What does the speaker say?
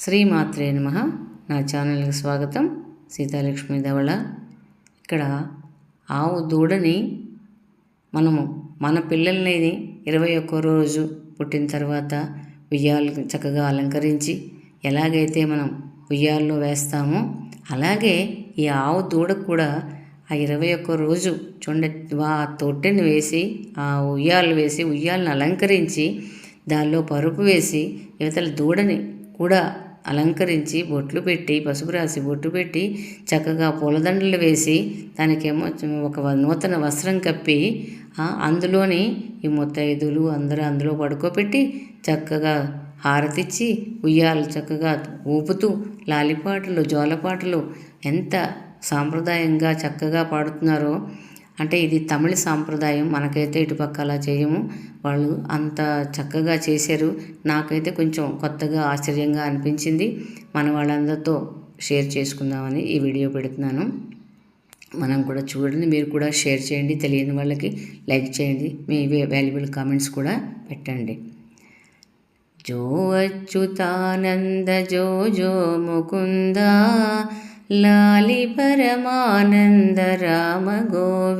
శ్రీమాత్రే నమ. నా ఛానల్కి స్వాగతం. సీతాలక్ష్మి ధవళ. ఇక్కడ ఆవు దూడని మనము మన పిల్లల్ని ఇరవై ఒక్క రోజు పుట్టిన తర్వాత ఉయ్యాలు చక్కగా అలంకరించి ఎలాగైతే మనం ఉయ్యాల్లో వేస్తామో అలాగే ఈ ఆవు దూడ కూడా ఆ ఇరవై ఒక్క రోజు చూడ ఆ తొట్టెని వేసి ఆ ఉయ్యాలు వేసి ఉయ్యాలను అలంకరించి దానిలో పరుపు వేసి యువతల దూడని కూడా అలంకరించి బొట్లు పెట్టి పసుపు రాసి బొట్టు పెట్టి చక్కగా పూలదండలు వేసి దానికేమో ఒక నూతన వస్త్రం కప్పి అందులోని ఈ ముత్తైదులు అందరూ అందులో పడుకోబెట్టి చక్కగా హారతిచ్చి ఉయ్యాలు చక్కగా ఊపుతూ లాలిపాటలు జోలపాటలు ఎంత సాంప్రదాయంగా చక్కగా పాడుతున్నారో అంటే ఇది తమిళ సాంప్రదాయం మనకైతే ఇటుపక్క అలా చేయము. వాళ్ళు అంత చక్కగా చేశారు. నాకైతే కొంచెం కొత్తగా ఆశ్చర్యంగా అనిపించింది. మన వాళ్ళందరితో షేర్ చేసుకుందామని ఈ వీడియో పెడుతున్నాను. మనం కూడా చూడండి మీరు కూడా షేర్ చేయండి. తెలియని వాళ్ళకి లైక్ చేయండి. మీ వాల్యుబుల్ కామెంట్స్ కూడా పెట్టండి. జో అచ్యుతానంద జో జో ముకుంద లాలి పరమానంద రామ గోవి